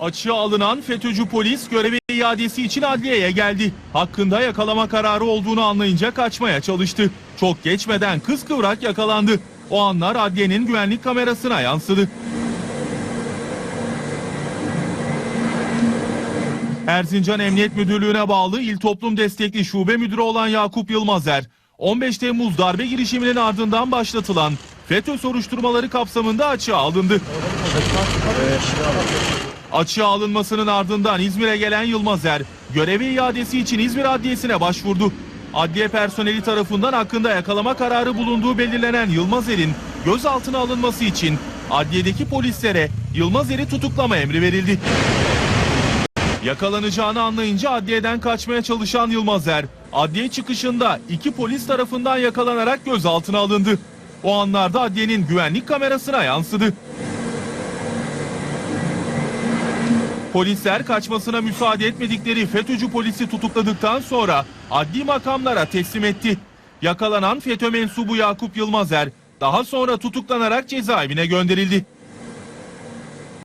Açığa alınan FETÖ'cü polis görevi iadesi için adliyeye geldi. Hakkında yakalama kararı olduğunu anlayınca kaçmaya çalıştı. Çok geçmeden kız kıvrak yakalandı. O anlar adliyenin güvenlik kamerasına yansıdı. Erzincan Emniyet Müdürlüğü'ne bağlı İl Toplum Destekli Şube Müdürü olan Yakup Yılmazer, 15 Temmuz darbe girişiminin ardından başlatılan FETÖ soruşturmaları kapsamında açığa alındı. Açığa alınmasının ardından İzmir'e gelen Yılmazer, görevi iadesi için İzmir Adliyesi'ne başvurdu. Adliye personeli tarafından hakkında yakalama kararı bulunduğu belirlenen Yılmazer'in gözaltına alınması için adliyedeki polislere Yılmazer'i tutuklama emri verildi. Yakalanacağını anlayınca adliyeden kaçmaya çalışan Yılmazer, adliye çıkışında iki polis tarafından yakalanarak gözaltına alındı. O anlarda adliyenin güvenlik kamerasına yansıdı. Polisler kaçmasına müsaade etmedikleri FETÖ'cü polisi tutukladıktan sonra adli makamlara teslim etti. Yakalanan FETÖ mensubu Yakup Yılmazer daha sonra tutuklanarak cezaevine gönderildi.